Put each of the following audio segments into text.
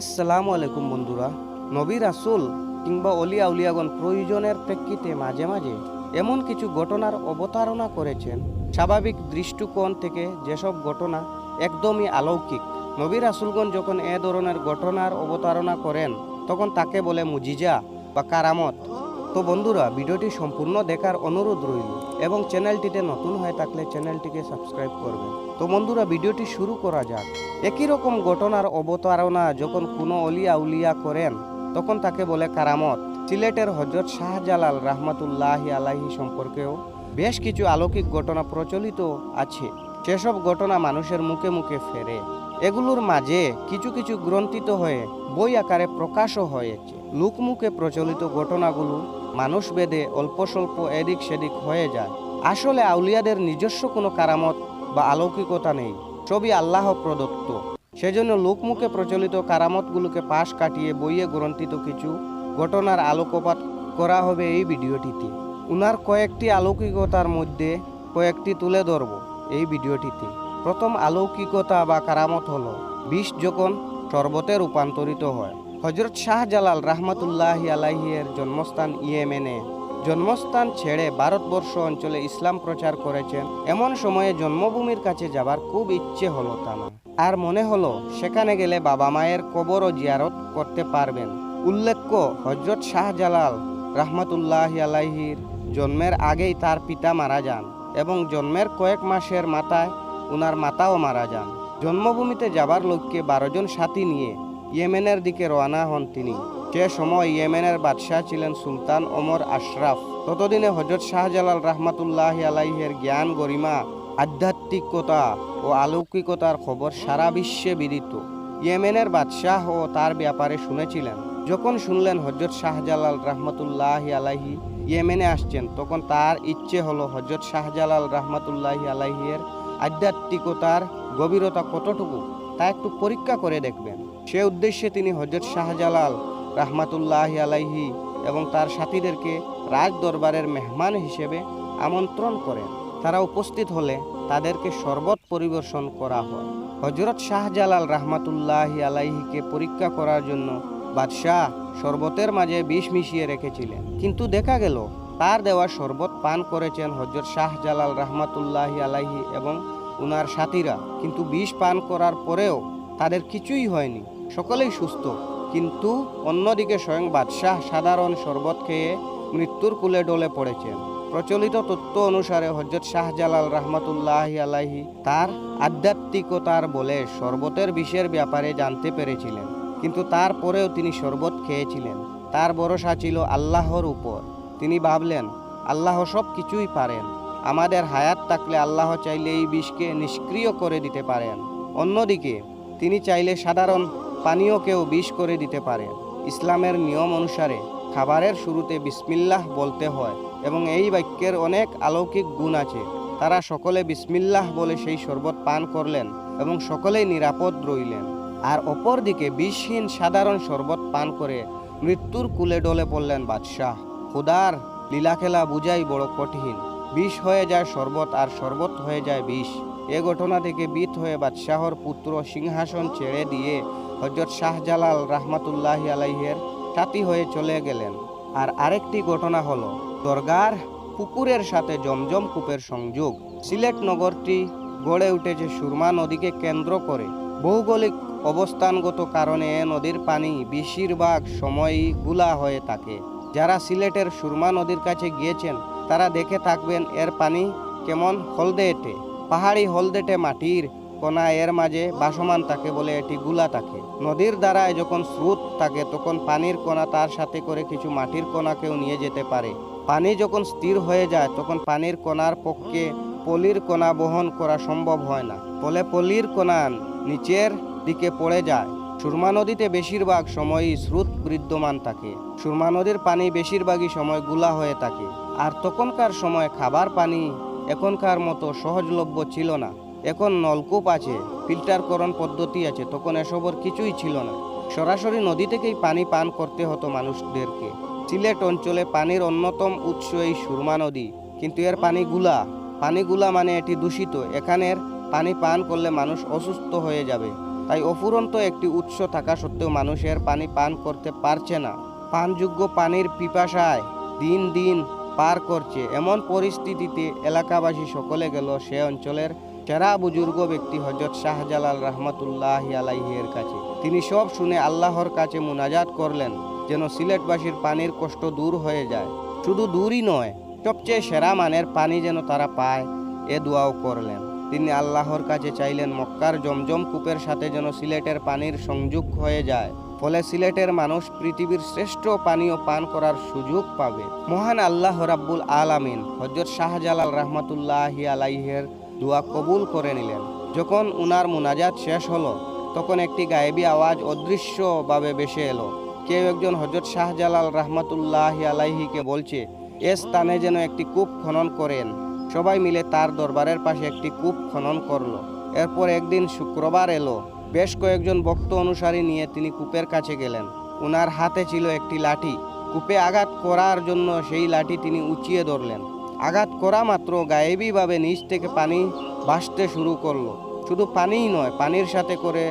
আসসালামু আলাইকুম বন্ধুরা। নবী রাসুল কিংবা অলিয়া উলিয়াগণ প্রয়োজনের প্রেক্ষিতে মাঝে মাঝে এমন কিছু ঘটনার অবতারণা করেছেন। স্বাভাবিক দৃষ্টিকোণ থেকে যেসব ঘটনা একদমই অলৌকিক। নবী রাসুলগণ যখন এ ধরনের ঘটনার অবতারণা করেন, তখন তাকে বলে মুজিজা বা কারামত। তো বন্ধুরা, ভিডিওটি সম্পূর্ণ দেখার অনুরোধ রইল। এবং চ্যানেলটিতে নতুন হয়ে থাকলে চ্যানেলটিকে সাবস্ক্রাইব করবেন। তো বন্ধুরা, ভিডিওটি শুরু করা যাক। একই রকম ঘটনার অবতারণা যখন কোনো অলিয়া উলিয়া করেন, তখন তাকে বলে কারামত। সিলেটের হজরত শাহজালাল রাহমাতুল্লাহ আলাহি সম্পর্কেও বেশ কিছু আলৌকিক ঘটনা প্রচলিত আছে। সেসব ঘটনা মানুষের মুখে মুখে ফেরে। এগুলোর মাঝে কিছু কিছু গ্রন্থিত হয়ে, বই আকারে প্রকাশও হয়েছে। লোকমুখে প্রচলিত ঘটনাগুলো মানুষ বেদে অল্প স্বল্প এদিক সেদিক হয়ে যায়। আসলে আউলিয়াদের নিজস্ব কোনো কারামত বা আলৌকিকতা নেই। সবই আল্লাহ প্রদত্ত। সেজন্য লোকমুখে প্রচলিত কারামতগুলোকে পাশ কাটিয়ে বইয়ে গ্রন্থিত কিছু ঘটনার আলোকপাত করা হবে এই ভিডিওটিতে। উনার কয়েকটি আলৌকিকতার মধ্যে কয়েকটি তুলে ধরব এই ভিডিওটিতে। প্রথম আলৌকিকতা বা কারামত হলো, বিষ যখন শরবতে রূপান্তরিত হয় হজরত শাহজালাল রাহমাতুল্লাহ আলাহিয়ের জন্মস্থান ইয়েমেনে। জন্মস্থান ছেড়ে ভারতবর্ষ অঞ্চলে ইসলাম প্রচার করেছেন। এমন সময়ে জন্মভূমির কাছে যাবার খুব ইচ্ছে হলো তার আর মনে হলো, সেখানে গেলে বাবা মায়ের কবর ও জিয়ারত করতে পারবেন। উল্লেখ্য হজরত শাহজালাল রাহমাতুল্লাহ আলাইহির জন্মের আগেই তার পিতা মারা যান এবং জন্মের কয়েক মাসের মাথায় উনার মাতাও মারা যান। জন্মভূমিতে যাবার লক্ষ্যে বারো জন সাথী নিয়ে ইয়েমেনের দিকে রওনা হন তিনি। সে সময় ইয়েমেনের বাদশাহ ছিলেন সুলতান ওমর আশরাফ। ততদিনে হজরত শাহজালাল রাহমাতুল্লাহ আলাইহের জ্ঞান গরিমা, আধ্যাত্মিকতা ও আলৌকিকতার খবর সারা বিশ্বে বিদিত। ইয়েমেনের বাদশাহ ও তার ব্যাপারে শুনেছিলেন। যখন শুনলেন হজরত শাহজালাল রাহমাতুল্লাহ আলাহি ইয়েমেনে আসছেন, তখন তার ইচ্ছে হলো হজরত শাহজালাল রাহমাতুল্লাহ আলাহিয়ের আধ্যাত্মিকতার গভীরতা কতটুকু তা একটু পরীক্ষা করে দেখবেন। সে উদ্দেশ্যে তিনি হজরত শাহজালাল রাহমাতুল্লাহ আলাইহি এবং তার সাথীদেরকে রাজ দরবারের মেহমান হিসেবে আমন্ত্রণ করেন। তারা উপস্থিত হলে তাদেরকে শরবত পরিবেশন করা হয়। হজরত শাহজালাল রাহমাতুল্লাহ আলাইহিকে পরীক্ষা করার জন্য বাদশাহ শরবতের মাঝে বিষ মিশিয়ে রেখেছিলেন। কিন্তু দেখা গেল, তার দেওয়া শরবত পান করেছেন হজরত শাহজালাল রাহমাতুল্লাহ আলাইহি এবং উনার সাথীরা। কিন্তু বিষ পান করার পরেও তাদের কিছুই হয়নি। সকলেই সুস্থ, কিন্তু অন্যদিকে স্বয়ং বাদশাহ সাধারণ শরবত খেয়ে মৃত্যুর কুলে ডলে পড়েছেন। প্রচলিত তত্ত্ব অনুসারে হজরত শাহজালাল রাহমাতুল্লাহ আলাহি তার আধ্যাত্মিকতার বলে শরবতের বিষের ব্যাপারে জানতে পেরেছিলেন, কিন্তু তারপরেও তিনি শরবত খেয়েছিলেন। তার ভরসা ছিল আল্লাহর উপর। তিনি ভাবলেন, আল্লাহ সব কিছুই পারেন। আমাদের হায়াত থাকলে আল্লাহ চাইলে এই বিষকে নিষ্ক্রিয় করে দিতে পারেন। অন্যদিকে তিনি চাইলে সাধারণ পানীয়কেও বিষ করে দিতে পারে। ইসলামের নিয়ম অনুসারে খাবারের শুরুতে বিসমিল্লাহ বলতে হয় এবং এই বাক্যের অনেক অলৌকিক গুণ আছে। তারা সকলে বিসমিল্লাহ বলে সেই শরবত পান করলেন এবং সকলেই নিরাপদ রইলেন। আর অপরদিকে বিষহীন সাধারণ শরবত পান করে মৃত্যুর কুলে ডলে পড়লেন বাদশাহ। খুদার লীলাখেলা বুঝাই বড় কঠিন। বিষ হয়ে যায় শরবত আর শরবত হয়ে যায় বিষ। এ ঘটনা থেকে বিত হয়ে বাদশাহর পুত্র সিংহাসন ছেড়ে দিয়ে হজরত শাহজালাল রাহমাতুল্লাহ আলাইহের সাথী হয়ে চলে গেলেন। আর আরেকটি ঘটনা হলো, দরগার পুকুরের সাথে জমজম কূপের সংযোগ। সিলেট নগরটি গড়ে উঠেছে সুরমা নদীকে কেন্দ্র করে। ভৌগোলিক অবস্থানগত কারণে নদীর পানি বেশিরভাগ সময়ই গুলা হয়ে থাকে। যারা সিলেটের সুরমা নদীর কাছে গিয়েছেন, তারা দেখে থাকবেন এর পানি কেমন হলদেটে পাহাড়ি হলদেটে মাটির কণা এর মাঝে বাসমান থাকে বলে এটি গুলা থাকে নদীর দ্বারায় যখন স্রোত থাকে, তখন পানির কণা তার সাথে করে কিছু মাটির কণাকেও নিয়ে যেতে পারে। পানি যখন স্থির হয়ে যায়, তখন পানির কণার পক্ষে পলির কণা বহন করা সম্ভব হয় না। ফলে পলির কণা নিচের দিকে পড়ে যায়। সুরমা নদীতে বেশিরভাগ সময়ই স্রোত বিদ্যমান থাকে। সুরমা নদীর পানি বেশিরভাগই সময়গুলা হয়ে থাকে। আর তখনকার সময় খাবার পানি এখনকার মতো সহজলভ্য ছিল না। এখন নলকূপ আছে, ফিল্টারকরণ পদ্ধতি আছে, তখন এসবের কিছুই ছিল না। সরাসরি নদী থেকেই পানি পান করতে হতো মানুষদেরকে। সিলেট অঞ্চলে পানির অন্যতম উৎস এই সুরমা নদী, কিন্তু এর পানিগুলা পানিগুলা মানে এটি দূষিত। এখানের পানি পান করলে মানুষ অসুস্থ হয়ে যাবে। তাই অফুরন্ত একটি উৎস থাকা সত্ত্বেও মানুষের পানি পান করতে পারছে না। পানযোগ্য পানির পিপাসায় দিন দিন পার করছে। এমন পরিস্থিতিতে এলাকাবাসী সকলে গেল সে অঞ্চলের সেরা বুজুর্গ ব্যক্তি হজরত শাহজালাল রহমতুল্লাহ আলাইহের কাছে। তিনি সব শুনে আল্লাহর কাছে মুনাজাত করলেন, যেন সিলেটবাসীর পানির কষ্ট দূর হয়ে যায়। শুধু দূরই নয়, সবচেয়ে সেরা মানের পানি যেন তারা পায়, এ দোয়াও করলেন। তিনি আল্লাহর কাছে চাইলেন মক্কার জমজম কূপের সাথে যেন সিলেটের পানির সংযোগ হয়ে যায়। ফলে সিলেটের মানুষ পৃথিবীর শ্রেষ্ঠ পানীয় পান করার সুযোগ পাবে। মহান আল্লাহ রাব্বুল আলামিন হজরত শাহজালাল রহমতুল্লাহ আলাইহের দোয়া কবুল করে নিলেন। যখন উনার মুনাজাত শেষ হলো, তখন একটি গায়েবী আওয়াজ অদৃশ্যভাবে বেসে এলো। কেউ একজন হজরত শাহজালাল রহমতুল্লাহ আলাইহিকে বলছে, এ স্থানে যেন একটি কূপ খনন করেন। সবাই মিলে তার দরবারের পাশে একটি কূপ খনন করল। এরপর একদিন শুক্রবার এলো। বেশ কয়েকজন ভক্ত অনুসারী নিয়ে তিনি কূপের কাছে গেলেন। উনার হাতে ছিল একটি লাঠি। কূপে আঘাত করার জন্য সেই লাঠি তিনি উঁচিয়ে ধরলেন। আঘাত করা মাত্র গায়েবীভাবে নিচ থেকে পানি ভাসতে শুরু করল। শুধু পানিই নয়, পানির সাথে করে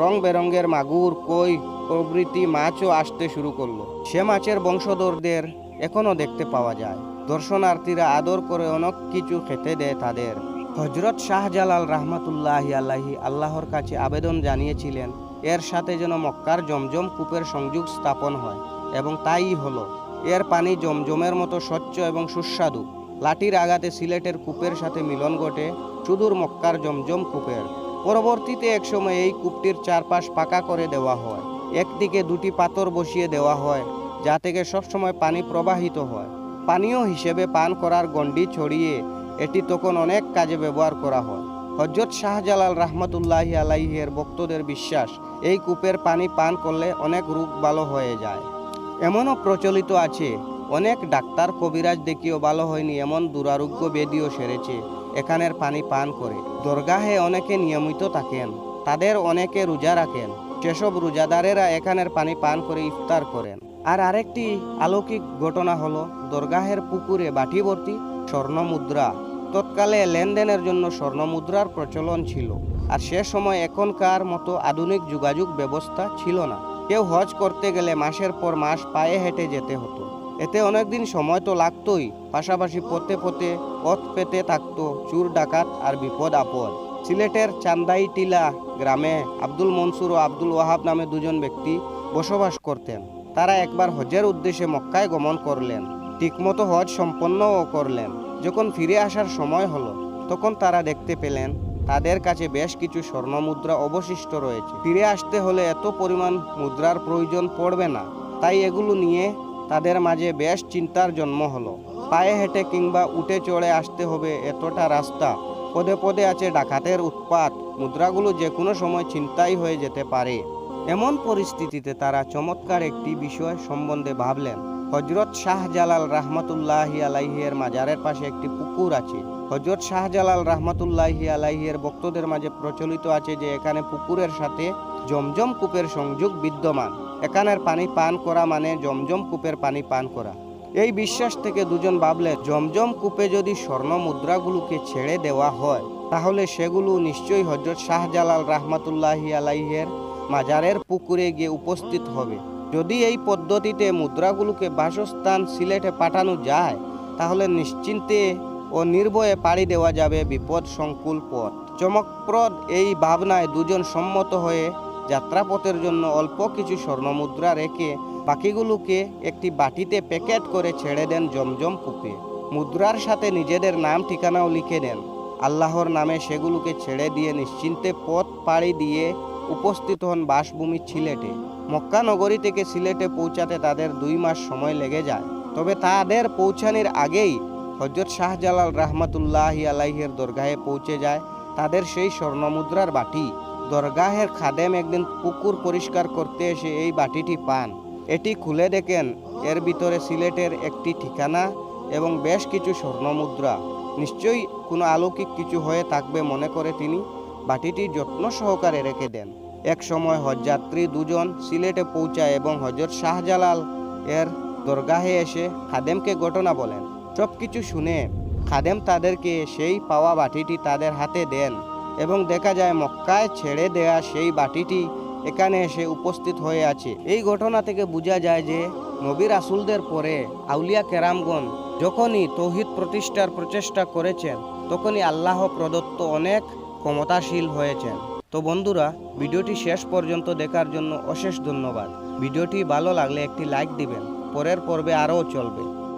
রং বেরঙের মাগুর, কই প্রভৃতি মাছও আসতে শুরু করল। সে মাছের বংশধরদের এখনও দেখতে পাওয়া যায়। দর্শনার্থীরা আদর করে অনেক কিছু খেতে দেয় তাদের। হজরত শাহজালাল রহমতুল্লাহ আল্লাহি আল্লাহর কাছে আবেদন জানিয়েছিলেন, এর সাথে যেন মক্কার জমজম কূপের সংযোগ স্থাপন হয়। এবং তাই হলো, এর পানি জমজমের মতো স্বচ্ছ এবং সুস্বাদু। লাঠির আঘাতে সিলেটের কূপের সাথে মিলন ঘটে সুদূর মক্কার জমজম কূপের। পরবর্তীতে একসময় এই কূপটির চারপাশ পাকা করে দেওয়া হয়। একদিকে দুটি পাথর বসিয়ে দেওয়া হয়, যা থেকে সবসময় পানি প্রবাহিত হয়। পানীয় হিসেবে পান করার গণ্ডি ছড়িয়ে এটি তখন অনেক কাজে ব্যবহার করা হয়। হজরত শাহজালাল রহমতুল্লাহি আলাইহের ভক্তদের বিশ্বাস, এই কূপের পানি পান করলে অনেক রোগ ভালো হয়ে যায়। এমনও প্রচলিত আছে অনেক ডাক্তার কবিরাজ দেখিও ভালো হয়নি, এমন দুরারোগ্য বেদিও সেরেছে। এখানের পানি পান করে। দরগাহে অনেকে নিয়মিত থাকেন, তাদের অনেকে রোজা রাখেন। সেসব রোজাদারেরা এখানের পানি পান করে ইফতার করেন। আর আরেকটি আলৌকিক ঘটনা হলো, দরগাহের পুকুরে বাটি ভর্তি স্বর্ণ মুদ্রা তৎকালে লেনদেনের জন্য স্বর্ণ মুদ্রার প্রচলন ছিল, আর সে সময় এখনকার মতো আধুনিক যোগাযোগ ব্যবস্থা ছিল না। কেউ হজ করতে গেলে মাসের পর মাস পায়ে হেঁটে যেতে হতো। এতে অনেকদিন সময় তো লাগতোই। পাশাপাশি পথে পথে পথ পেতে থাকতো চুর, ডাকাত আর বিপদ আপদ। সিলেটের চান্দাই টিলা গ্রামে আব্দুল মনসুর ও আব্দুল ওয়াহাব নামে দুজন ব্যক্তি বসবাস করতেন। তারা একবার হজের উদ্দেশ্যে মক্কায় গমন করলেন। ঠিকমতো হজ সম্পন্নও করলেন। যখন ফিরে আসার সময় হলো, তখন তারা দেখতে পেলেন, তাদের কাছে বেশ কিছু স্বর্ণ মুদ্রা অবশিষ্ট রয়েছে। ফিরে আসতে হলে এত পরিমাণ মুদ্রার প্রয়োজন পড়বে না। তাই এগুলো নিয়ে তাদের মাঝে বেশ চিন্তার জন্ম হলো। পায়ে হেঁটে কিংবা উঠে চড়ে আসতে হবে এতটা রাস্তা। পদে পদে আছে ডাকাতের উৎপাত। মুদ্রাগুলো যে কোনো সময় চিন্তাই হয়ে যেতে পারে। এমন পরিস্থিতিতে তারা চমৎকার একটি বিষয় সম্বন্ধে ভাবলেন। হজরত শাহজালাল রাহমাতুল্লাহি আলাইহের মাজারের পাশে একটি পুকুর আছে। হজরত শাহজালাল রাহমাতুল্লাহি আলাইহের ভক্তদের মাঝে প্রচলিত আছে যে এখানে পুকুরের সাথে জমজম কূপের সংযোগ বিদ্যমান। এখানের পানি পান করা মানে জমজম কূপের পানি পান করা। এই বিশ্বাস থেকে দুজন ভাবলেন জমজম কূপে যদি স্বর্ণ মুদ্রাগুলোকে ছেড়ে দেওয়া হয়, তাহলে সেগুলো নিশ্চয়ই হজরত শাহজালাল রাহমাতুল্লাহি আলাইহের মাজারের পুকুরে গিয়ে উপস্থিত হবে। যদি এই পদ্ধতিতে মুদ্রাগুলোকে বাসস্থান সিলেটে পাঠানো যায়, তাহলে নিশ্চিন্তে ও নির্ভয়ে পাড়ি দেওয়া যাবে বিপদ সংকুল পথ। চমকপ্রদ এই ভাবনায় দুজন সম্মত হয়ে যাত্রাপথের জন্য অল্প কিছু স্বর্ণমুদ্রা রেখে বাকিগুলোকে একটি বাটিতে প্যাকেট করে ছেড়ে দেন জমজম কূপে। মুদ্রার সাথে নিজেদের নাম, ঠিকানাও লিখে দেন আল্লাহর নামে সেগুলোকে ছেড়ে দিয়ে নিশ্চিন্তে পথ পাড়ি দিয়ে উপস্থিত হন বাসভূমি সিলেটে। মক্কা নগরী থেকে সিলেটে পৌঁছাতে তাদের দুই মাস সময় লেগে যায়। তবে তাদের পৌঁছানোর আগেই হজরত শাহজালাল রাহমাতুল্লাহ আলাইহের দরগাহে পৌঁছে যায় তাদের সেই স্বর্ণমুদ্রার বাটি। দরগাহের খাদেম একদিন পুকুর পরিষ্কার করতে এসে এই বাটিটি পান। এটি খুলে দেখেন, এর ভিতরে সিলেটের একটি ঠিকানা এবং বেশ কিছু স্বর্ণমুদ্রা নিশ্চয়ই কোনো আলৌকিক কিছু হয়ে থাকবে মনে করে তিনি। বাটিটি যত্ন সহকারে রেখে দেন। এক সময় হজযাত্রী দুজন সিলেটে পৌঁছায় এবং হজরত শাহজালাল এর দরগাহে এসে খাদেমকে ঘটনা বলেন। সব কিছু শুনে খাদেম তাদেরকে সেই পাওয়া বাটিটি তাদের হাতে দেন। এবং দেখা যায় মক্কায় ছেড়ে দেয়া সেই বাটিটি এখানে এসে উপস্থিত হয়ে আছে। এই ঘটনা থেকে বোঝা যায় যে নবী রাসুলদের পরে আউলিয়া কেরামগণ যখনই তৌহিদ প্রতিষ্ঠার প্রচেষ্টা করেছেন, তখনই আল্লাহ প্রদত্ত অনেক ক্ষমতাশীল হয়েছেন। তো বন্ধুরা, ভিডিওটি শেষ পর্যন্ত দেখার জন্য অশেষ ধন্যবাদ। ভিডিওটি ভালো লাগলে একটি লাইক দিবেন। পরের পর্বে আরও চলবে।